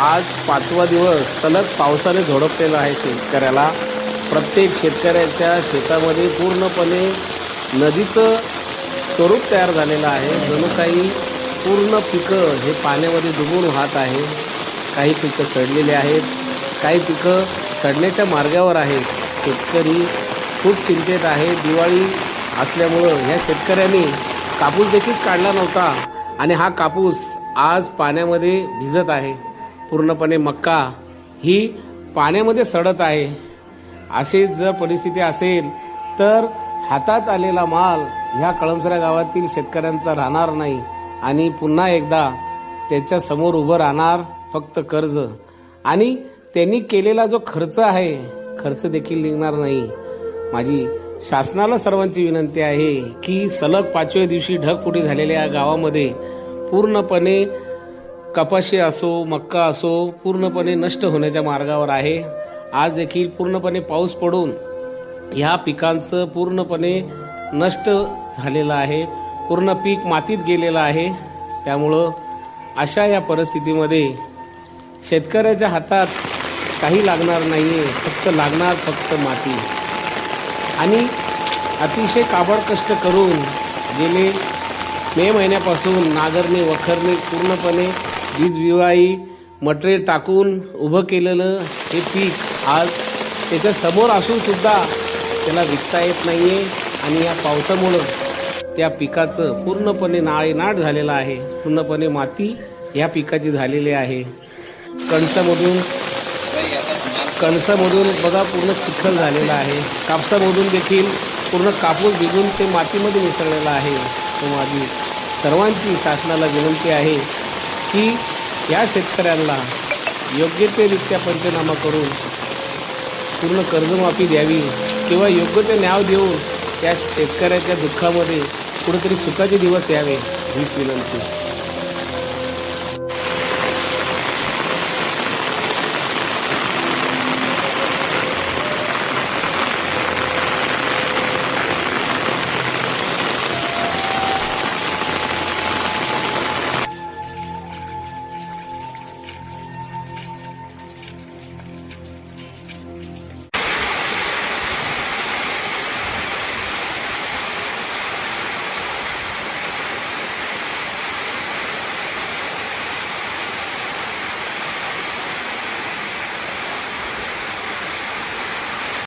आज पाचवा दिवस सलग पावसाने झोडपलेला आहे शेतकऱ्याला. प्रत्येक शेतकऱ्याच्या शेतामध्ये पूर्णपणे नदीचं स्वरूप तयार झालेलं आहे. जणू काही पूर्ण पिकं हे पाण्यामध्ये डुबून वाहत आहे. काही पिकं सडलेली आहेत. काही पिकं सडण्याच्या मार्गावर आहेत. शेतकरी खूप चिंतेत आहे. दिवाळी असल्यामुळं ह्या शेतकऱ्यांनी कापूस देखील काढला नव्हता आणि हा कापूस आज पाण्यामध्ये भिजत आहे. पूर्णपणे मक्का ही पाण्यामध्ये सडत आहे. अशी जर परिस्थिती असेल तर हातात आलेला माल ह्या कळमसऱ्या गावातील शेतकऱ्यांचा राहणार नाही आणि पुन्हा एकदा त्याच्यासमोर उभं राहणार फक्त कर्ज. आणि त्यांनी केलेला जो खर्च आहे खर्च देखील निघणार नाही. माझी शासनाला सर्वांची विनंती आहे की सलग पाचव्या दिवशी ढगफुटी झालेल्या या गावामध्ये पूर्णपणे कपाशी असो मक्का असो पूर्णपणे नष्ट होण्याच्या मार्गावर आहे. आज देखील पूर्णपणे पाऊस पडून ह्या पिकांचं पूर्णपणे नष्ट झालेलं आहे. पूर्ण पीक मातीत गेलेलं आहे. त्यामुळं अशा या परिस्थितीमध्ये शेतकऱ्याच्या हातात काही लागणार नाही आहे फक्त लागणार फक्त माती. आणि अतिशय काबड कष्ट करून गेले मे महिन्यापासून नागरणी वखरणी पूर्णपणे वीज विवाही मटेरियल टाकून उभं केलेलं हे पीक आज त्याच्यासमोर असून सुद्धा त्याला विकता येत नाही आहे आणि या पावसामुळं त्या पिकाचं पूर्णपणे नाळेनाट झालेलं आहे. पूर्णपणे माती या पिकाची झालेली आहे. कणसामधून कणसामधून बघा पूर्ण चिखल झालेला आहे. कापसामधून देखील पूर्ण कापूस भिजून ते मातीमध्ये मिसळलेलं आहे. तो माझी सर्वांची शासनाला विनंती आहे की या शेतकऱ्यांना योग्य ते रित्या पंचनामा करून पूर्ण कर्जमाफी द्यावी किंवा योग्य ते न्याव देऊन त्या शेतकऱ्याच्या दुःखामध्ये कुठेतरी सुखाचे दिवस यावे हीच विनंती.